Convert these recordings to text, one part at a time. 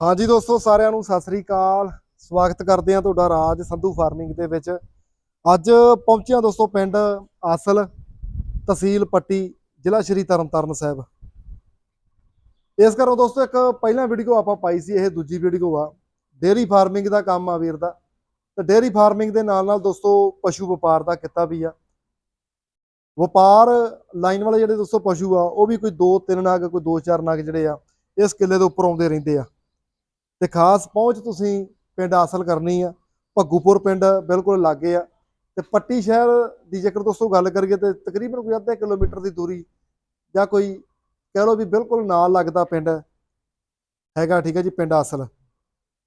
ਹਾਂਜੀ ਦੋਸਤੋ, ਸਾਰਿਆਂ ਨੂੰ ਸਤਿ ਸ੍ਰੀ ਅਕਾਲ। ਸਵਾਗਤ ਕਰਦੇ ਹਾਂ ਤੁਹਾਡਾ ਰਾਜ ਸੰਧੂ ਫਾਰਮਿੰਗ ਦੇ ਵਿੱਚ। ਅੱਜ ਪਹੁੰਚਿਆ ਦੋਸਤੋ ਪਿੰਡ ਆਸਲ ਤਹਿਸੀਲ ਪੱਟੀ, ਜ਼ਿਲ੍ਹਾ ਸ਼੍ਰੀ ਤਰਨਤਾਰਨ ਸਾਹਿਬ। ਇਸ ਕਰੋ ਦੋਸਤੋ ਇੱਕ ਪਹਿਲਾਂ ਵੀਡੀਓ ਆਪਾਂ ਪਾਈ ਸੀ, ਇਹ ਦੂਜੀ ਵੀਡੀਓ ਆ। ਡੇਅਰੀ ਫਾਰਮਿੰਗ ਦਾ ਕੰਮ ਆ ਵੀਰ ਦਾ। ਤੇ ਡੇਅਰੀ ਫਾਰਮਿੰਗ ਦੇ ਨਾਲ ਨਾਲ ਦੋਸਤੋ ਪਸ਼ੂ ਵਪਾਰ ਦਾ ਕਿੱਤਾ ਵੀ ਆ। ਵਪਾਰ ਲਾਈਨ ਵਾਲੇ ਜਿਹੜੇ ਦੋਸਤੋ ਪਸ਼ੂ ਆ, ਉਹ ਵੀ ਕੋਈ 2-3 ਨਗ, ਕੋਈ 2-4 ਨਗ ਜਿਹੜੇ ਆ, ਇਸ ਕਿੱਲੇ ਦੇ ਉੱਪਰ ਆਉਂਦੇ ਰਹਿੰਦੇ ਆ। ਤੇ ਖਾਸ ਪਹੁੰਚ ਤੁਸੀਂ ਪਿੰਡ ਹਾਸਲ ਕਰਨੀ ਆ। ਭੱਗੂਪੁਰ ਪਿੰਡ ਬਿਲਕੁਲ ਲਾਗੇ ਆ। ਤੇ ਪੱਟੀ ਸ਼ਹਿਰ ਦੀ ਜੇਕਰ ਦੋਸਤੋ ਗੱਲ ਕਰੀਏ ਤੇ ਤਕਰੀਬਨ ਕੋਈ ਅੱਧੇ ਕਿਲੋਮੀਟਰ ਦੀ ਦੂਰੀ ਜਾਂ ਕੋਈ ਕਹਿ ਲਓ ਵੀ ਬਿਲਕੁਲ ਨਾਲ ਲੱਗਦਾ ਪਿੰਡ ਹੈਗਾ, ਠੀਕ ਹੈ ਜੀ, ਪਿੰਡ ਹਾਸਲ।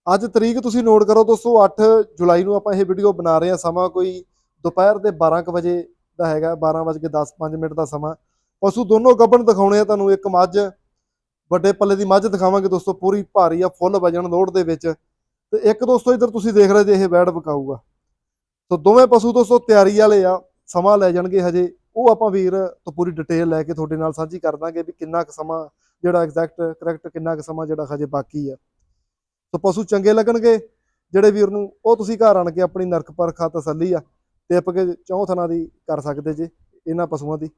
ਅੱਜ ਤਰੀਕ ਤੁਸੀਂ ਨੋਟ ਕਰੋ ਦੋਸਤੋ 8 ਜੁਲਾਈ ਨੂੰ ਆਪਾਂ ਇਹ ਵੀਡੀਓ ਬਣਾ ਰਹੇ ਹਾਂ। ਸਮਾਂ ਕੋਈ ਦੁਪਹਿਰ ਦੇ 12 ਕੁ ਵਜੇ ਦਾ ਹੈਗਾ 12 ਵਜੇ 10 5 ਮਿੰਟ ਦਾ ਸਮਾਂ। ਪਸ਼ੂ ਦੋਨੋਂ ਗੱਬਣ ਦਿਖਾਉਣੇ ਆ ਤੁਹਾਨੂੰ, ਇੱਕ ਮੱਝ ਵੱਡੇ ਪੱਲੇ ਦੀ ਮੱਝ ਦਿਖਾਵਾਂਗੇ ਦੋਸਤੋ, ਪੂਰੀ ਭਾਰੀ ਆ, ਫੁੱਲ ਵਜਨ ਲੋਡ ਦੇ ਵਿੱਚ। ਤੇ ਇੱਕ ਦੋਸਤੋ, ਇੱਧਰ ਤੁਸੀਂ ਦੇਖ ਰਹੇ ਜੇ ਇਹ ਬੈੜ ਵਿਕਾਊਗਾ। ਸੋ ਦੋਵੇਂ ਪਸ਼ੂ ਦੋਸਤੋ, ਤਿਆਰੀ ਵਾਲੇ ਆ, ਸਮਾਂ ਲੈ ਜਾਣਗੇ ਹਜੇ। ਉਹ ਆਪਾਂ ਵੀਰ ਤੋਂ ਪੂਰੀ ਡਿਟੇਲ ਲੈ ਕੇ ਤੁਹਾਡੇ ਨਾਲ ਸਾਂਝੀ ਕਰ ਦਾਂਗੇ ਵੀ ਕਿੰਨਾ ਕੁ ਸਮਾਂ ਜਿਹੜਾ ਐਗਜ਼ੈਕਟ ਕਰੈਕਟ ਕਿੰਨਾ ਕੁ ਸਮਾਂ ਜਿਹੜਾ ਹਜੇ ਬਾਕੀ ਆ। ਸੋ ਪਸ਼ੂ ਚੰਗੇ ਲੱਗਣਗੇ, ਜਿਹੜੇ ਵੀਰ ਨੂੰ, ਉਹ ਤੁਸੀਂ ਘਰ ਆਣ ਕੇ ਆਪਣੀ ਨਰਕ ਪਰਖਾ ਤਸੱਲੀ ਆ, ਟਿਪ ਕੇ ਚੌਂ ਥਣਾ ਦੀ ਕਰ ਸਕਦੇ ਜੇ, ਇਹਨਾਂ ਪਸ਼ੂਆਂ ਦੀ।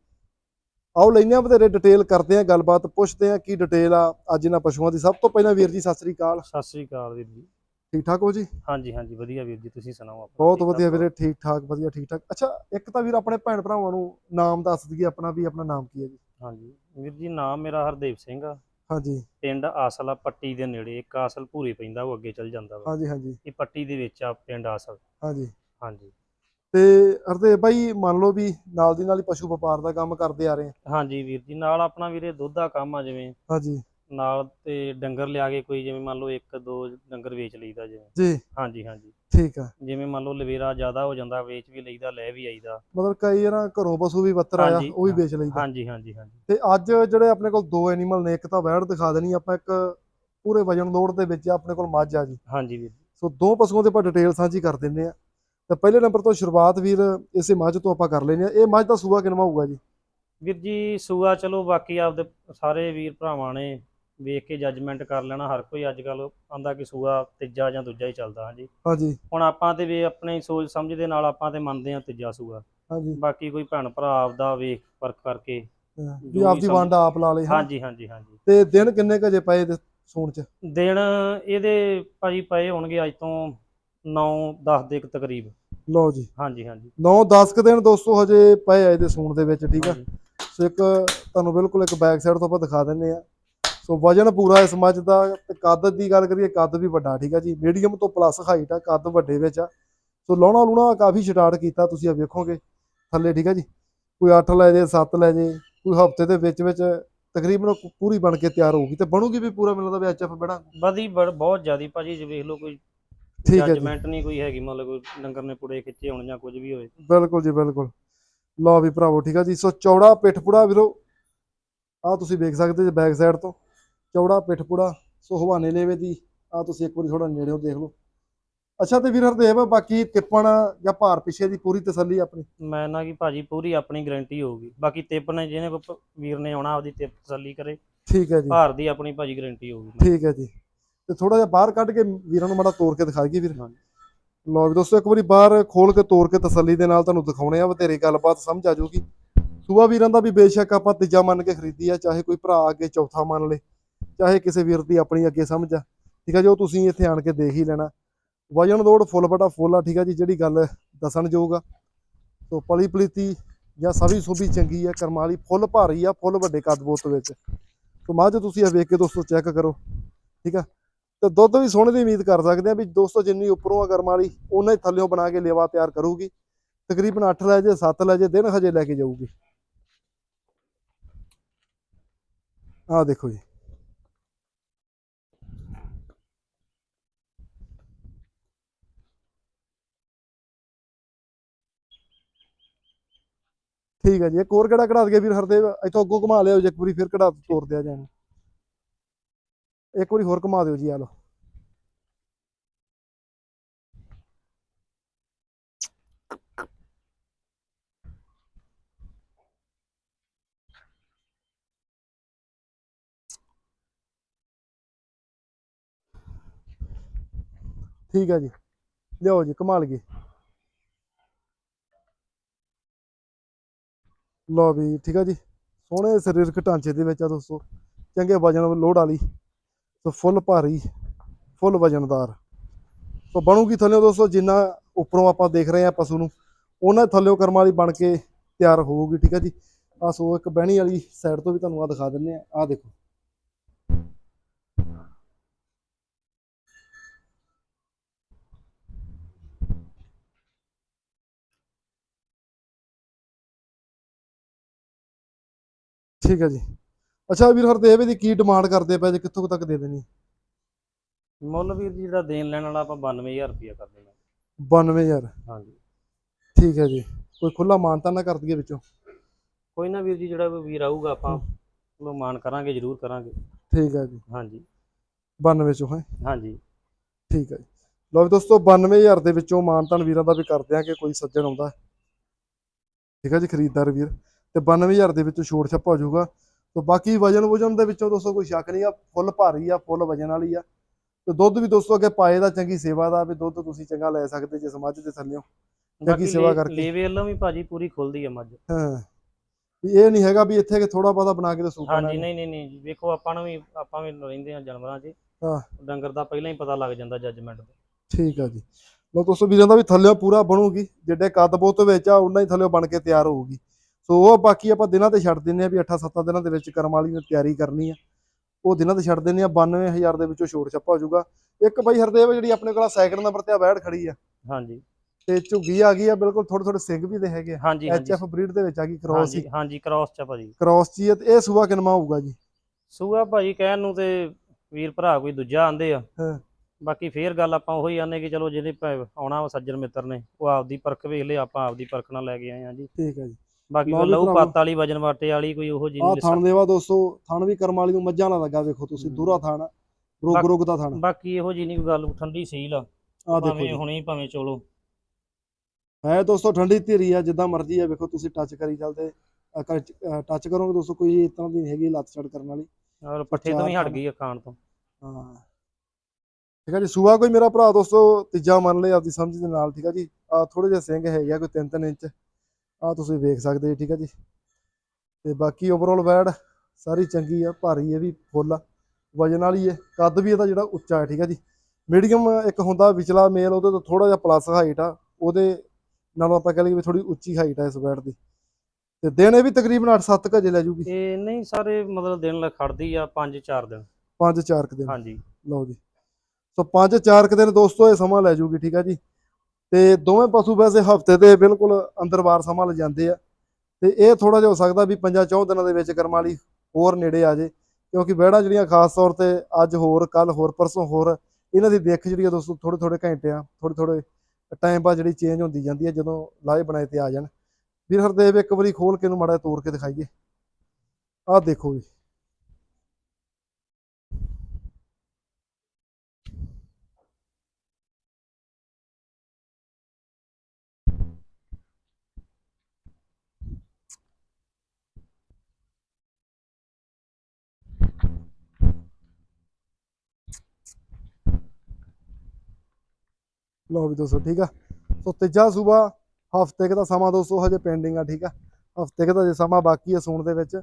ਆਓ ਲੈਨੇ ਆ ਬਥੇਰੇ ਡਿਟੇਲ ਕਰਦੇ ਆ ਗੱਲਬਾਤ ਪੁੱਛਦੇ ਆ ਕੀ ਡਿਟੇਲ ਆ ਅੱਜ ਇਹਨਾਂ ਪਸ਼ੂਆਂ ਦੀ। ਸਭ ਤੋਂ ਪਹਿਲਾਂ ਵੀਰ ਜੀ ਸਤਿ ਸ੍ਰੀ ਅਕਾਲ। ਸਤਿ ਸ੍ਰੀ ਅਕਾਲ ਵੀਰ ਜੀ। ਠੀਕ ਠਾਕ ਹੋ ਜੀ? ਹਾਂਜੀ ਹਾਂਜੀ ਵਧੀਆ ਵੀਰ ਜੀ ਤੁਸੀਂ ਸੁਣਾਓ ਆਪਣਾ? ਬਹੁਤ ਵਧੀਆ? ਵੀਰੇ ਠੀਕ ਠਾਕ ਵਧੀਆ ਠੀਕ ਠਾਕ ਅੱਛਾ ਇੱਕ ਤਾਂ ਵੀਰ ਆਪਣੇ ਭੈਣ ਭਰਾਵਾਂ ਨੂੰ ਨਾਮ ਦੱਸ ਦਈਏ ਆਪਣਾ ਵੀ ਆਪਣਾ ਨਾਮ ਕੀ ਹੈ ਜੀ? ਹਾਂਜੀ ਵੀਰ ਜੀ ਨਾਮ ਮੇਰਾ ਹਰਦੇਵ ਸਿੰਘ ਆ। ਹਾਂਜੀ। ਪਿੰਡ ਆਸਲਾ ਪੱਟੀ ਦੇ ਨੇੜੇ। ਇੱਕ ਆਸਲ ਭੂਰੀ ਪੈਂਦਾ ਉਹ ਅੱਗੇ ਚੱਲ ਜਾਂਦਾ ਵਾ। ਹਾਂਜੀ ਹਾਂਜੀ। ਇਹ ਪੱਟੀ ਦੇ ਵਿੱਚ ਆ ਪਿੰਡ ਆਸਲ। ਹਾਂਜੀ। ਹਾਂਜੀ। ਤੇ ਹਰਦੇਵ ਭਾਈ ਮੰਨ ਲਓ ਵੀ ਨਾਲ ਦੀ ਨਾਲ ਹੀ ਪਸ਼ੂ ਵਪਾਰ ਦਾ ਕੰਮ ਕਰਦੇ ਆ ਰਹੇ ਆ। ਹਾਂਜੀ ਵੀਰ ਜੀ ਨਾਲ ਆਪਣਾ ਵੀਰੇ ਦੁੱਧ ਦਾ ਕੰਮ ਆ ਜਿਵੇਂ। ਹਾਂਜੀ। ਨਾਲ ਤੇ ਡੰਗਰ ਲਿਆ ਕੇ ਕੋਈ ਜਿਵੇਂ ਮੰਨ ਲਓ ਇੱਕ ਦੋ ਡੰਗਰ ਵੇਚ ਲਈਦਾ ਜਿਵੇਂ। ਜੀ। ਹਾਂਜੀ ਹਾਂਜੀ। ਠੀਕ ਆ। ਜਿਵੇਂ ਮੰਨ ਲਓ ਲਵੇਰਾ ਜ਼ਿਆਦਾ ਹੋ ਜਾਂਦਾ ਵੇਚ ਵੀ ਲਈਦਾ ਲੈ ਵੀ ਆਈਦਾ। ਮਤਲਬ ਕਈ ਨਾ ਘਰੋਂ ਪਸ਼ੂ ਵੀ ਬੱਤਰ ਆਇਆ ਉਹ ਵੀ। ਵੇਚ ਲਈਦਾ। ਹਾਂਜੀ ਹਾਂਜੀ ਹਾਂਜੀ। ਤੇ ਅੱਜ ਜਿਹੜੇ ਆਪਣੇ ਕੋਲ ਦੋ ਐਨੀਮਲ ਨੇ ਇੱਕ ਤਾਂ ਵੈੜ ਦਿਖਾ ਦੇਣੀ ਆਪਾਂ ਇੱਕ ਪੂਰੇ ਵਜਨ ਲੋਡ ਦੇ ਵਿੱਚ ਆਪਣੇ ਕੋਲ ਮੱਝ ਆ ਜੀ। ਹਾਂਜੀ ਵੀਰ ਜੀ। ਸੋ ਦੋ ਪਸ਼ੂਆਂ ਦੇ ਆਪਾਂ ਡਿਟੇਲ ਸਾਂਝੀ ਕਰ ਦਿੰਦੇ ਆ। ਤਾਂ ਪਹਿਲੇ ਨੰਬਰ ਤੋਂ ਸ਼ੁਰੂਆਤ ਵੀਰ ਇਸੇ ਮੱਝ ਤੋਂ ਆਪਾਂ ਕਰ ਲੈਨੇ ਆ ਇਹ ਮੱਝ ਦਾ ਸੂਆ ਕਿੰਨਾ ਹੋਊਗਾ ਜੀ? ਵੀਰ ਜੀ ਸੂਆ ਚਲੋ ਬਾਕੀ ਆਪਦੇ ਸਾਰੇ ਵੀਰ ਭਰਾਵਾਂ ਨੇ ਵੇਖ ਕੇ ਜੱਜਮੈਂਟ ਕਰ ਲੈਣਾ। ਹਰ ਕੋਈ ਅੱਜ ਕੱਲ ਆਂਦਾ ਕਿ ਸੂਆ ਤੀਜਾ ਜਾਂ ਦੂਜਾ ਹੀ ਚੱਲਦਾ ਹਾਂਜੀ। ਹਾਂਜੀ। ਹੁਣ ਆਪਾਂ ਤੇ ਵੀ ਆਪਣੀ ਸੋਚ ਸਮਝ ਦੇ ਨਾਲ ਆਪਾਂ ਤੇ ਮੰਨਦੇ ਆ ਤੀਜਾ ਸੂਆ। ਹਾਂਜੀ। ਬਾਕੀ ਕੋਈ ਭੈਣ ਭਰਾ ਆਪਦਾ ਵੇਖ ਫ਼ਰਕ ਕਰਕੇ ਵੀ ਆਪਦੀ ਵੰਡ ਆਪ ਲਾ ਲਈ ਹਾਂ ਹਾਂਜੀ ਹਾਂਜੀ ਹਾਂਜੀ। ਤੇ ਦਿਨ ਕਿੰਨੇ ਕੁ ਜੇ ਪਏ ਸੂਣ ਚ? ਦਿਨ ਇਹਦੇ ਭਾਜੀ ਪਏ ਹੋਣਗੇ ਅੱਜ ਤੋਂ 9 10 ਦੇ ਤਕਰੀਬ। ਲਓ ਜੀ। ਹਾਂਜੀ ਹਾਂਜੀ। 9-10 ਕੁ ਦਿਨ ਦੋਸਤੋ ਹਜੇ ਪਏ ਆ ਇਹਦੇ ਸੂਣ ਦੇ ਵਿੱਚ ਠੀਕ ਆ। ਸੋ ਇੱਕ ਤੁਹਾਨੂੰ ਬਿਲਕੁਲ ਇੱਕ ਬੈਕ ਸਾਈਡ ਤੋਂ ਆਪਾਂ ਦਿਖਾ ਦਿੰਨੇ ਆ। ਸੋ ਵਜਨ ਪੂਰਾ ਇਸ ਮੱਝ ਦਾ ਤੇ ਕੱਦ ਦੀ ਗੱਲ ਕਰੀਏ ਕੱਦ ਵੀ ਵੱਡਾ ਠੀਕ ਆ ਜੀ? ਮੀਡੀਅਮ ਤੋਂ ਪਲੱਸ ਹਾਈਟ ਆ ਕੱਦ ਵੱਡੇ ਵਿੱਚ ਆ। ਸੋ ਲਾਉਣਾ ਲੂਣਾ ਕਾਫੀ ਸਟਾਰਟ ਕੀਤਾ ਤੁਸੀਂ ਆ ਵੇਖੋਗੇ ਥੱਲੇ ਠੀਕ ਆ ਜੀ? ਕੋਈ 8 ਲੈ ਜੇ 7 ਲੈ ਜੇ ਕੋਈ ਹਫ਼ਤੇ ਦੇ ਵਿੱਚ ਵਿੱਚ ਤਕਰੀਬਨ ਪੂਰੀ ਬਣ ਕੇ ਤਿਆਰ ਹੋਊਗੀ। ਤੇ ਬਣੂਗੀ ਵੀ ਪੂਰਾ ਮੈਨੂੰ ਲੱਗਦਾ ਵੀ ਐਚਐਫ ਬਣਾ ਵਧੀ ਬੜ- ਬਹੁਤ ਜ਼ਿਆਦੀ। ਭਾਜੀ ਜੇ ਵੇਖ ਲਓ ਕੋਈ ਠੀਕ ਹੈ ਜੀ। ਜੱਜਮੈਂਟ ਨਹੀਂ ਕੋਈ ਹੈਗੀ ਮਤਲਬ ਕੋਈ ਡੰਗਰ ਨੇ ਪੁੜੇ ਖਿੱਚੇ ਹੋਣ ਜਾਂ ਕੁਝ ਵੀ ਹੋਵੇ। ਬਿਲਕੁਲ ਜੀ ਬਿਲਕੁਲ। ਲਓ ਵੀ ਭਰਾਵੋ ਠੀਕ ਆ ਜੀ। ਸੋ ਚੌੜਾ ਪਿੱਠਪੂੜਾ ਵੀਰੋ ਆ ਤੁਸੀਂ ਵੇਖ ਸਕਦੇ ਜੀ ਬੈਕ ਸਾਈਡ ਤੋਂ। ਚੌੜਾ ਪਿੱਠਪੂੜਾ ਸੋ ਹਵਾਨੇ ਲੇਵੇ ਦੀ ਆ ਤੁਸੀਂ ਇੱਕ ਵਾਰੀ ਥੋੜਾ ਨੇੜਿਓਂ ਦੇਖ ਲਓ। ਅੱਛਾ ਤੇ ਵੀਰ ਹਰਦੇਵ ਬਾਕੀ ਤਿੱਪਣ ਜਾਂ ਭਾਰ ਪਿੱਛੇ ਦੀ ਪੂਰੀ ਤਸੱਲੀ ਆਪਣੀ? ਮੈਂ ਨਾ ਕਿ ਭਾਜੀ ਪੂਰੀ ਆਪਣੀ ਗਾਰੰਟੀ ਹੋਊਗੀ। ਬਾਕੀ ਤਿਪ ਨੇ ਜਿਹਨੇ ਕੋ ਵੀਰ ਨੇ ਆਉਣਾ ਆਪਦੀ ਤਿਪ ਤਸੱਲੀ ਕਰੇ। ਠੀਕ ਹੈ ਜੀ। ਭਾਰ ਦੀ ਆਪਣੀ ਭਾਜੀ ਗਾਰੰਟੀ ਹੋਊਗੀ। ਠੀਕ ਹੈ ਜੀ। ਤੇ ਥੋੜਾ ਜਿਹਾ ਬਾਹਰ ਕੱਢ ਕੇ ਵੀਰਾਂ ਨੂੰ ਮਾੜਾ ਤੋੜ ਕੇ ਦਿਖਾ ਦਈਏ ਵੀਰ। ਹਾਂਜੀ। ਵੀ ਦੋਸਤੋ, ਇੱਕ ਵਾਰੀ ਬਾਹਰ ਖੋਲ ਕੇ ਤੋੜ ਕੇ ਤਸੱਲੀ ਦੇ ਨਾਲ ਤੁਹਾਨੂੰ ਦਿਖਾਉਣੇ ਆ ਬਤੇਰੇ ਗੱਲਬਾਤ ਸਮਝ ਆ ਜਾਊਗੀ। ਸੂਆ ਵੀਰਾਂ ਦਾ ਵੀ ਬੇਸ਼ੱਕ ਆਪਾਂ ਤੀਜਾ ਮੰਨ ਕੇ ਖਰੀਦੀ ਆ, ਚਾਹੇ ਕੋਈ ਭਰਾ ਅੱਗੇ ਚੌਥਾ ਮੰਨ ਲੇ, ਚਾਹੇ ਕਿਸੇ ਵੀਰ ਦੀ ਆਪਣੀ ਅੱਗੇ ਸਮਝ ਆ। ਠੀਕ ਆ ਜੀ, ਉਹ ਤੁਸੀਂ ਇੱਥੇ ਆਣ ਕੇ ਦੇਖ ਹੀ ਲੈਣਾ। ਵਜਨ ਲੋਡ ਫੁੱਲ ਬਟਾ ਫੁੱਲ ਆ, ਠੀਕ ਆ ਜੀ, ਜਿਹੜੀ ਗੱਲ ਦੱਸਣ ਜੋਗਾ ਸੋ ਪਲੀ ਪਲੀਤੀ ਜਾਂ ਸਭੀ ਸੁਭੀ ਚੰਗੀ ਆ ਕਰਮਾਲੀ ਫੁੱਲ ਭਾਰੀ ਆ, ਫੁੱਲ ਵੱਡੇ ਕੱਦ ਬੋਤ ਵਿੱਚ। ਸੋ ਮੱਝ ਤੁਸੀਂ ਇਹ ਵੇਖ ਕੇ ਦੋਸਤੋ, ਚੈੱਕ ਕਰੋ। ਠੀਕ ਆ ਤੇ ਦੁੱਧ ਵੀ ਸੋਹਣੇ ਦੀ ਉਮੀਦ ਕਰ ਸਕਦੇ ਆ ਵੀ ਦੋਸਤੋ ਜਿੰਨੀ ਉੱਪਰੋਂ ਆ ਗਰਮ ਵਾਲੀ ਉਹਨਾਂ ਹੀ ਥੱਲਿਓਂ ਬਣਾ ਕੇ ਲੇਵਾ ਤਿਆਰ ਕਰੂਗੀ। ਤਕਰੀਬਨ 8 ਲੈ ਜੇ 7 ਲੈ ਜੇ, ਦਿਨ ਹਜੇ ਲੈ ਕੇ ਜਾਊਗੀ। ਆਹ ਦੇਖੋ ਜੀ। ਠੀਕ ਹੈ ਜੀ, ਇੱਕ ਹੋਰ ਕਿਹੜਾ ਕਢਾ ਦਈਏ ਵੀਰ ਹਰਦੇਵ, ਇੱਥੋਂ ਅੱਗੋਂ ਘੁਮਾ ਲਿਓ ਜੇ ਫਿਰ ਕਢਾ ਤੋਰ ਦਿਆ ਜਾਣ। ਇੱਕ ਵਾਰੀ ਹੋਰ ਘੁਮਾ ਦਿਓ ਜੀ, ਆ ਲਓ। ਠੀਕ ਹੈ ਜੀ। ਲਿਆਓ ਜੀ ਕਮਾਲ ਗਏ ਲਓ ਵੀ, ਠੀਕ ਹੈ ਜੀ। ਸੋਹਣੇ ਸਰੀਰਕ ਢਾਂਚੇ ਦੇ ਵਿੱਚ ਆ ਦੋਸਤੋ। ਚੰਗੇ ਵਜਨ ਲੋਡ ਵਾਲੀ। ਸੋ ਫੁੱਲ ਭਾਰੀ, ਫੁੱਲ ਵਜਨਦਾਰ। ਸੋ ਬਣੂਗੀ ਥੱਲੇ ਦੋਸਤੋ ਜਿੰਨਾ ਉੱਪਰੋਂ ਆਪਾਂ ਦੇਖ ਰਹੇ ਆ ਪਸ਼ੂ ਨੂੰ, ਉਹਨਾਂ ਥੱਲੇ ਕਰਮ ਵਾਲੀ ਬਣ ਕੇ ਤਿਆਰ ਹੋਊਗੀ, ਠੀਕ ਹੈ ਜੀ। ਆ ਸੋ ਇੱਕ ਬਹਿਣੀ ਵਾਲੀ ਸਾਈਡ ਤੋਂ ਵੀ ਤੁਹਾਨੂੰ ਆ ਦਿਖਾ ਦਿੰਨੇ ਆ ਆ ਦੇਖੋ। ਠੀਕ ਹੈ ਜੀ। ਅੱਛਾ ਵੀਰ ਹਰਦੇਵ ਇਹਦੀ ਕੀ ਡਿਮਾਂਡ ਕਰਦੇ ਪਏ ਜੇ ਕਿੱਥੋਂ ਤੱਕ ਦੇ ਦੇਣੀ? ਮੁੱਲ ਵੀਰ ਜੀ ਜਿਹੜਾ ਦੇਣ ਲੈਣ ਵਾਲਾ ਆਪਾਂ 92000 ਰੁਪਇਆ ਕਰ ਦੇਣਾ 92000 ਹਾਂਜੀ। ਠੀਕ ਹੈ ਜੀ। ਕੋਈ ਖੁੱਲਾ ਮਾਨਤਾ ਨਾ ਕਰ ਦਈਏ ਵਿੱਚੋਂ? ਕੋਈ ਨਾ ਵੀਰ ਜੀ ਜਿਹੜਾ ਕੋਈ ਵੀਰ ਆਊਗਾ ਆਪਾਂ ਉਹਨੂੰ ਮਾਨ ਕਰਾਂਗੇ ਜ਼ਰੂਰ ਕਰਾਂਗੇ। ਠੀਕ ਹੈ ਜੀ। ਹਾਂਜੀ। 92 ਚੋਂ ਹੈ? ਹਾਂਜੀ। ਠੀਕ ਹੈ ਜੀ। ਲਓ ਵੀ ਦੋਸਤੋ 92000 ਦੇ ਵਿੱਚੋਂ ਮਾਨਤਾਨ ਵੀਰਾਂ ਦਾ ਵੀ ਕਰਦੇ ਆ ਕਿ ਕੋਈ ਸੱਜਣ ਆਉਂਦਾ। ਠੀਕ ਹੈ ਜੀ ਖਰੀਦਦਾਰ ਵੀਰ। ਤੇ 92000 ਦੇ ਵਿੱਚੋਂ ਛੋੜ ਛੱਪਾ ਹੋ ਜਾਊਗਾ। ਤੇ ਬਾਕੀ ਵਜਨ ਵਜਨ ਦੇ ਵਿੱਚੋਂ ਦੋਸਤੋ ਕੋਈ ਸ਼ੱਕ ਨਹੀਂ ਆ ਫੁੱਲ ਭਾਰੀ ਆ ਫੁੱਲ ਵਜਨ ਵਾਲੀ ਆ। ਤੇ ਦੁੱਧ ਵੀ ਦੋਸਤੋ ਅੱਗੇ ਪਾਏ ਦਾ ਚੰਗੀ ਸੇਵਾ ਦਾ ਵੀ ਦੁੱਧ ਤੁਸੀਂ ਚੰਗਾ ਲੈ ਸਕਦੇ ਜੇ ਸਮਾਜ ਦੇ ਥੱਲਿਓ ਬਾਕੀ ਸੇਵਾ ਕਰਕੇ। ਲੇਵੇ ਵੱਲੋਂ ਵੀ ਭਾਜੀ ਪੂਰੀ ਖੁੱਲਦੀ ਆ ਮੱਝ। ਹਾਂ। ਇਹ ਨਹੀਂ ਹੈਗਾ ਵੀ ਇੱਥੇ ਕਿ ਥੋੜਾ ਬਹੁਤਾ ਬਣਾ ਕੇ ਤੇ ਸੂਪਾ ਹਾਂਜੀ ਨਹੀਂ ਨਹੀਂ ਨਹੀਂ ਵੇਖੋ ਆਪਾਂ ਨੂੰ ਵੀ ਆਪਾਂ ਵੀ ਰਹਿੰਦੇ ਆ ਜਾਨਵਰਾਂ 'ਚ। ਹਾਂ। ਡੰਗਰ ਦਾ ਪਹਿਲਾਂ ਹੀ ਪਤਾ ਲੱਗ ਜਾਂਦਾ ਜੱਜਮੈਂਟ ਦਾ ਠੀਕ ਆ ਜੀ। ਲੋ ਦੋਸਤੋ ਵੀਰਾਂ ਦਾ ਵੀ ਥੱਲਿਓ ਪੂਰਾ ਬਣੂਗੀ ਜਿੱਡੇ ਕੱਦ ਬੋਤ ਵਿੱਚ ਆ ਉਹਨਾਂ ਹੀ ਥੱਲਿਓ ਬਣ ਕੇ ਤਿਆਰ ਹੋਊਗੀ। ਸੋ ਉਹ ਬਾਕੀ ਆਪਾਂ ਦਿਨਾਂ ਤੇ ਛੱਡ ਦਿੰਨੇ ਆ ਵੀ 8-7 ਦਿਨਾਂ ਦੇ ਵਿੱਚ ਕਰਮ ਵਾਲੀ ਨੇ ਤਿਆਰੀ ਕਰਨੀ ਆ। ਉਹ ਦਿਨਾਂ ਤੇ ਛੱਡ ਦਿੰਨੇ ਆ 92000 ਦੇ ਵਿੱਚੋਂ ਛੋੜ ਛੱਪਾ ਹੋ ਜਾਊਗਾ। ਇੱਕ ਬਾਈ ਹਰਦੇਵ ਜਿਹੜੀ ਆਪਣੇ ਕੋਲ ਸੈਕਿੰਡ ਨੰਬਰ ਤੇ ਆ ਬੈੜ ਖੜੀ ਆ। ਹਾਂਜੀ। ਤੇ ਝੁੱਗੀ ਆ ਗਈ ਆ ਬਿਲਕੁਲ ਥੋੜੇ ਥੋੜੇ ਸਿੰਘ ਵੀ ਦੇ ਹੈਗੇ ਹਾਂਜੀ ਹਾਂਜੀ। ਐਚਐਫ ਬਰੀਡ ਦੇ ਵਿੱਚ ਆ ਗਈ ਕ੍ਰੋਸ ਹੀ ਹਾਂਜੀ ਕ੍ਰਾਸ ਚ ਭਾਜੀ। ਕ੍ਰੋਸ ਚ ਹੀ ਤੇ ਇਹ ਸੂਆ ਕਿਨਮਾ ਹੋਊਗਾ ਜੀ? ਸੂਆ ਭਾਜੀ ਕਹਿਣ ਨੂੰ ਤੇ ਵੀਰ ਭਰਾ ਕੋਈ ਦੂਜਾ ਆਂਦੇ ਆ। ਹਾਂ। ਬਾਕੀ ਫੇਰ ਗੱਲ ਆਪਾਂ ਉਹੀ ਆਨੇ ਕਿ ਚਲੋ ਜਿਹਨੇ ਆਉਣਾ ਵਾ ਸੱਜਣ ਮਿੱਤਰ ਨੇ ਉਹ ਆਪਦੀ ਪਰਖ ਵੇਖ ਲਿਆ ਆਪਾਂ ਆਪਦੀ ਪਰਖ ਨਾਲ ਲੈ ਕੇ ਆਏ ਆ ਜੀ। ਠੀਕ ਆ ਜੀ। ਬਾਕੀ ਲਓ ਕੋਈ ਲਹੂ ਭਰਾਵੋ। ਪੱਤ ਵਾਲੀ ਵਜਨ ਵਾਟੇ ਵਾਲੀ ਕੋਈ ਉਹੋ ਜੀ ਆ ਨਹੀਂ ਥਣ ਦੇਵਾ ਦੋਸਤੋ ਥਣ ਵੀ ਕਰਮ ਵਾਲੀ ਨੂੰ ਮੱਝਾਂ ਨਾਲ ਲੱਗਾ ਵੇਖੋ ਤੁਸੀਂ ਹੂੰ। ਦੂਰਾ ਥਣ ਰੋਗ ਬਾਕ- ਰੋਗ ਦਾ ਥਣ। ਬਾਕੀ ਇਹੋ ਜੀ ਨਹੀਂ ਕੋਈ ਗੱਲ ਠੰਡੀ ਸੀਲ ਆ। ਆ ਦੇਖੋ ਭਾਵੇਂ ਜੀ। ਹੁਣੇ ਭਾਵੇਂ ਚਲੋ। ਹੈ ਦੋਸਤੋ ਠੰਡੀ ਧੀਰੀ ਆ ਜਿੱਦਾਂ ਮਰਜ਼ੀ ਆ ਵੇਖੋ ਤੁਸੀਂ ਟੱਚ ਕਰੀ ਚੱਲਦੇ। ਟੱਚ ਕਰੋਗੇ ਦੋਸਤੋ ਕੋਈ ਇਸ ਤਰ੍ਹਾਂ ਦੀ ਨਹੀਂ ਹੈਗੀ ਲੱਤ ਛੜ ਕਰਨ ਵਾਲੀ। ਔਰ ਪੱਠੇ ਤੋਂ ਵੀ ਹਟ ਗਈ ਆ ਖਾਣ ਤੋਂ। ਹਾਂ। ਠੀਕ ਆ ਜੀ ਸੂਆ ਕੋਈ ਮੇਰਾ ਭਰਾ ਦੋਸਤੋ ਤੀਜਾ ਮੰਨ ਲਿਆ ਆਪਦੀ ਸਮਝ ਦੇ ਨਾਲ ਠੀਕ ਆ ਜੀ? ਆ ਥੋੜੇ ਜਿਹੇ ਸਿੰਘ ਹੈਗੇ ਆ ਕੋਈ 3-3 ਇੰਚ। ਆ ਤੁਸੀਂ ਵੇਖ ਸਕਦੇ ਜੀ ਠੀਕ ਆ ਜੀ। ਤੇ ਬਾਕੀ ਓਵਰਆਲ ਵੈੜ ਸਾਰੀ ਚੰਗੀ ਆ ਭਾਰੀ ਇਹ ਵੀ ਫੁੱਲ ਆ। ਵਜਨ ਵਾਲੀ ਹੈ ਕੱਦ ਵੀ ਇਹਦਾ ਜਿਹੜਾ ਉੱਚਾ ਹੈ ਠੀਕ ਆ ਜੀ। ਮੀਡੀਅਮ ਇੱਕ ਹੁੰਦਾ ਵਿਚਲਾ ਮੇਲ ਉਹਦੇ ਤੋਂ ਥੋੜਾ ਜਿਹਾ ਪਲੱਸ ਹਾਈਟ ਆ। ਉਹਦੇ ਨਾਲੋਂ ਆਪਾਂ ਕਹ ਲਈਏ ਵੀ ਥੋੜੀ ਉੱਚੀ ਹਾਈਟ ਆ ਇਸ ਵੈੜ ਦੀ। ਤੇ ਦਿਨ ਇਹ ਵੀ ਤਕਰੀਬਨ 8-7 ਘਜੇ ਲੈ ਜੂਗੀ। ਇਹ ਨਹੀਂ ਸਾਰੇ ਮਤਲਬ ਦਿਨ ਲ ਖੜਦੀ ਆ 5-4 ਦਿਨ। 5-4 ਦਿਨ। ਹਾਂਜੀ। ਲਓ ਜੀ। ਸੋ 5-4 ਕੁ ਦਿਨ ਦੋਸਤੋ ਇਹ ਸਮਾਂ ਲੈ ਜੂਗੀ ਠੀਕ ਆ ਜੀ। ਤੇ ਦੋਵੇਂ ਪਸ਼ੂ ਵੈਸੇ ਹਫ਼ਤੇ ਦੇ ਬਿਲਕੁਲ ਅੰਦਰਵਾਰ ਸਮਾਂ ਲੈ ਜਾਂਦੇ ਆ। ਤੇ ਇਹ ਥੋੜਾ ਜਿਹਾ ਹੋ ਸਕਦਾ ਵੀ 5-4 ਦਿਨਾਂ ਦੇ ਵਿੱਚ ਕਰਮ ਵਾਲੀ ਹੋਰ ਨੇੜੇ ਆ ਜੇ, ਕਿਉਂਕਿ ਵਿਹੜਾਂ ਜਿਹੜੀਆਂ ਖਾਸ ਤੌਰ ਤੇ ਅੱਜ ਹੋਰ ਕੱਲ ਹੋਰ, ਪਰਸੋਂ ਹੋਰ, ਇਹਨਾਂ ਦੀ ਦਿੱਖ ਜਿਹੜੀ ਆ ਦੋਸਤੋ ਥੋੜੇ ਥੋੜੇ ਘੰਟਿਆਂ ਥੋੜੇ ਥੋੜੇ ਟਾਈਮ ਬਾਅਦ ਜਿਹੜੀ ਚੇਂਜ ਹੁੰਦੀ ਜਾਂਦੀ ਹੈ ਜਦੋਂ ਲਾਏ ਬਣਾਏ ਤੇ ਆ ਜਾਣ। ਵੀਰ ਹਰਦੇਵ, ਇੱਕ ਵਾਰੀ ਖੋਲ ਕੇ ਇਹਨੂੰ ਮਾੜਾ ਜਿਹਾ ਤੋੜ ਕੇ ਦਿਖਾਈਏ। ਆਹ ਦੇਖੋ ਜੀ। ਲਓ ਵੀ ਦੋਸਤੋ ਠੀਕ ਆ? ਸੋ ਤੀਜਾ ਸੂਬਾ ਹਫ਼ਤੇ ਕੁ ਦਾ ਸਮਾਂ ਦੋਸਤੋ ਹਜੇ ਪੈਂਡਿੰਗ ਆ ਠੀਕ ਆ? ਹਫ਼ਤੇ ਕੁ ਦਾ ਜੇ ਸਮਾਂ ਬਾਕੀ ਆ ਸੂਣ ਦੇ ਵਿੱਚ।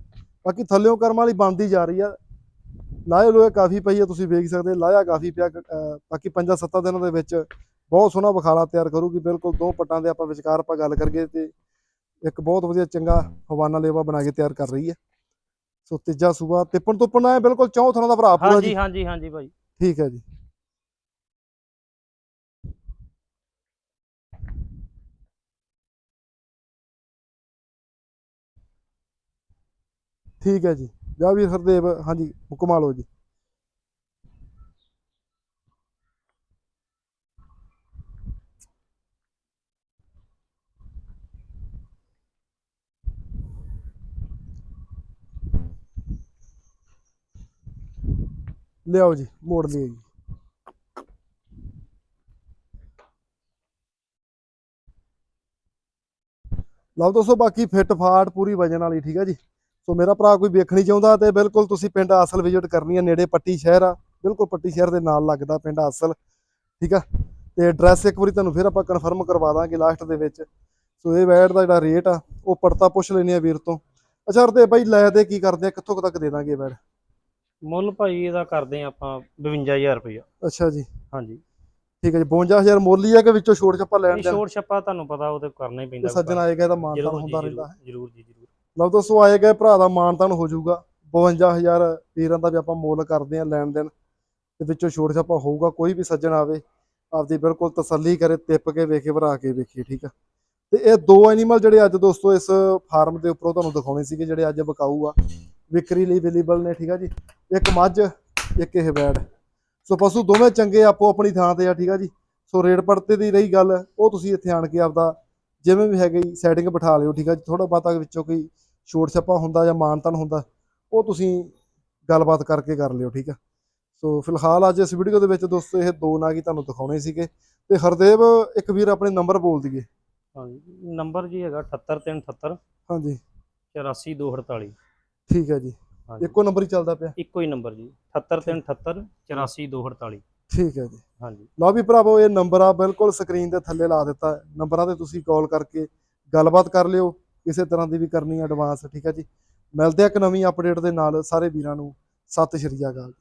ਬਾਕੀ ਥੱਲਿਓਂ ਕਰਮ ਵਾਲੀ ਬਣਦੀ ਜਾ ਰਹੀ ਆ। ਲਾਏ ਲੋਏ ਕਾਫੀ ਪਈ ਆ ਤੁਸੀਂ ਵੇਖ ਸਕਦੇ ਲਾਇਆ ਕਾਫੀ ਪਿਆ। ਬਾਕੀ 5-7 ਦਿਨਾਂ ਦੇ ਵਿੱਚ ਬਹੁਤ ਸੋਹਣਾ ਬਖਾਲਾ ਤਿਆਰ ਕਰੂਗੀ ਬਿਲਕੁਲ ਦੋ ਪੱਟਾਂ ਦੇ ਆਪਾਂ ਵਿਚਕਾਰ ਆਪਾਂ ਗੱਲ ਕਰੀਏ ਤੇ ਇੱਕ ਬਹੁਤ ਵਧੀਆ ਚੰਗਾ ਹਵਾਨਾ ਲੇਵਾ ਬਣਾ ਕੇ ਤਿਆਰ ਕਰ ਰਹੀ ਹੈ ਸੋ ਤੀਜਾ ਸੂਬਾ ਤਿੱਪਣ ਦਾ ਐਂ ਬਿਲਕੁਲ ਚੌਂ ਥਾਂ ਦਾ ਭਰਾ ਪੂਰਾ ਹਾਂਜੀ ਜੀ। ਹਾਂਜੀ ਹਾਂਜੀ ਭਾਈ ਠੀਕ ਹੈ ਜੀ। ਠੀਕ ਹੈ ਜੀ। ਜਾ ਵੀਰ ਹਰਦੇਵ, ਹਾਂਜੀ ਹੁਕਮ ਲਓ ਜੀ। ਲਿਆਓ ਜੀ, ਮੋੜ ਲਈਏ ਜੀ। ਲਓ ਦੋਸਤੋ, ਬਾਕੀ ਫਿੱਟ ਫਾਟ ਪੂਰੀ ਵਜਨ ਵਾਲੀ, ਠੀਕ ਹੈ ਜੀ। ਸੋ ਮੇਰਾ ਭਰਾ ਕੋਈ ਵੇਖਣੀ ਚਾਹੁੰਦਾ ਤੇ ਬਿਲਕੁਲ ਤੁਸੀਂ ਪਿੰਡ ਅਸਲ ਵਿਜ਼ਿਟ ਕਰਨੀ ਹੈ ਨੇੜੇ ਪੱਟੀ ਸ਼ਹਿਰ ਆ। ਬਿਲਕੁਲ ਪੱਟੀ ਸ਼ਹਿਰ ਦੇ ਨਾਲ ਲੱਗਦਾ ਪਿੰਡ ਅਸਲ ਠੀਕ ਆ? ਤੇ ਐਡਰੈਸ ਇੱਕ ਵਾਰੀ ਤੁਹਾਨੂੰ ਫਿਰ ਆਪਾਂ ਕਨਫਰਮ ਕਰਵਾ ਦਾਂਗੇ ਲਾਸਟ ਦੇ ਵਿੱਚ। ਸੋ ਇਹ ਵੈਟ ਦਾ ਜਿਹੜਾ ਰੇਟ ਆ ਉਹ ਪੜਤਾ ਪੁੱਛ ਲੈਨੇ ਆ ਵੀਰ ਤੋਂ। ਅੱਛਾ ਹਰਦੇ ਬਾਈ ਲੈ ਦੇ ਕੀ ਕਰਦੇ ਆ ਕਿੱਥੋਂ ਤੱਕ ਦੇ ਦਾਂਗੇ ਵੈਟ ਮੁੱਲ ਭਾਈ ਇਹਦਾ ਕਰਦੇ ਆ ਆਪਾਂ 52000 ਰੁਪਇਆ। ਅੱਛਾ ਜੀ। ਹਾਂਜੀ। ਠੀਕ ਹੈ ਜੀ 52000 ਮੁੱਲ ਹੀ ਆ ਕਿ ਵਿੱਚੋਂ ਛੋਟ ਛੱਪਾ ਲੈਣ ਦੇ ਛੋਟ ਛੱਪਾ ਤੁਹਾਨੂੰ ਪਤਾ ਉਹ ਤੇ ਕਰਨਾ ਹੀ ਪੈਂਦਾ ਸੱਜਣ ਆਏਗਾ ਤਾਂ ਜੀ, ਹੁੰਦਾ ਰਹਿੰਦਾ ਜ਼ਰੂਰ ਜ਼ਰੂਰ ਜੀ ਲਓ ਦੋਸਤੋ, ਆਏ ਗਏ ਭਰਾ ਦਾ ਮਾਨਤਾਨ ਹੋ ਜਾਊਗਾ। 52000 ਵੀਰਾਂ ਦਾ ਵੀ ਆਪਾਂ ਮੁੱਲ ਕਰਦੇ ਆ ਲੈਣ ਦੇਣ, ਤੇ ਵਿੱਚੋਂ ਛੋਟ ਛੱਪਾ ਹੋਊਗਾ, ਕੋਈ ਵੀ ਸੱਜਣ ਆਵੇ, ਆਪਦੀ ਬਿਲਕੁਲ ਤਸੱਲੀ ਕਰੇ ਤਿੱਪ ਕੇ ਵੇਖੇ, ਭਰਾ ਕੇ ਵੇਖੇ, ਠੀਕ ਆ। ਤੇ ਇਹ ਦੋ ਐਨੀਮਲ ਜਿਹੜੇ ਅੱਜ ਦੋਸਤੋ ਇਸ ਫਾਰਮ ਦੇ ਉੱਪਰੋਂ ਤੁਹਾਨੂੰ ਦਿਖਾਉਣੇ ਸੀਗੇ, ਜਿਹੜੇ ਅੱਜ ਵਿਕਾਊ ਆ। ਵਿਕਰੀ ਲਈ ਅਵੇਲੇਬਲ ਨੇ, ਠੀਕ ਆ ਜੀ। ਇੱਕ ਮੱਝ, ਇੱਕ ਇਹ ਵੈੜ। ਸੋ ਪਸ਼ੂ ਦੋਵੇਂ ਚੰਗੇ ਆਪੋ ਆਪਣੀ ਥਾਂ ਤੇ ਆ, ਠੀਕ ਆ ਜੀ। ਸੋ ਰੇਟ ਪੜਤੇ ਦੀ ਰਹੀ ਗੱਲ, ਉਹ ਤੁਸੀਂ ਇੱਥੇ ਆਣ ਕੇ ਆਪਦਾ ਜਿਵੇਂ ਵੀ ਹੈਗੀ ਸੈਟਿੰਗ ਬਿਠਾ ਲਿਓ, ਠੀਕ ਆ ਜੀ। ਥੋੜਾ ਬਾਤਾ ਵਿੱਚੋਂ ਕੋਈ ਛੋਟ ਛੱਪਾ ਹੁੰਦਾ ਜਾਂ ਮਾਨਤਨ ਹੁੰਦਾ ਉਹ ਤੁਸੀਂ ਗੱਲਬਾਤ ਕਰਕੇ ਕਰ ਲਿਓ ਠੀਕ ਆ? ਸੋ ਫਿਲਹਾਲ ਅੱਜ ਇਸ ਵੀਡੀਓ ਦੇ ਵਿੱਚ ਦੋਸਤੋ ਇਹ ਦੋ ਨਾਗ ਤੁਹਾਨੂੰ ਦਿਖਾਉਣੇ ਸੀਗੇ ਤੇ ਹਰਦੇਵ ਇੱਕ ਵੀਰ ਆਪਣੇ ਨੰਬਰ ਬੋਲ ਦਈਏ। ਹਾਂਜੀ ਨੰਬਰ ਜੀ ਹੈਗਾ 78378 ਹਾਂਜੀ। 84248 ਠੀਕ ਹੈ ਜੀ। ਇੱਕੋ ਨੰਬਰ ਹੀ ਚੱਲਦਾ ਪਿਆ। ਇੱਕੋ ਹੀ ਨੰਬਰ ਜੀ 78378 84248 ਠੀਕ ਹੈ ਜੀ। ਹਾਂਜੀ। ਲਓ ਵੀ ਭਰਾਵੋ ਇਹ ਨੰਬਰ ਆ ਬਿਲਕੁਲ ਸਕਰੀਨ ਦੇ ਥੱਲੇ ਲਾ ਦਿੱਤਾ। ਨੰਬਰਾਂ ਤੇ ਤੁਸੀਂ ਕਾਲ ਕਰਕੇ ਗੱਲਬਾਤ ਕਰ ਲਿਓ। ਕਿਸੇ ਤਰ੍ਹਾਂ ਦੀ ਵੀ ਕਰਨੀ ਐਡਵਾਂਸ ਠੀਕ ਹੈ ਜੀ। ਮਿਲਦੇ ਆ ਇੱਕ ਨਵੀਂ ਅਪਡੇਟ ਦੇ ਨਾਲ ਸਾਰੇ ਵੀਰਾਂ ਨੂੰ। ਸਤਿ ਸ਼੍ਰੀ ਅਕਾਲ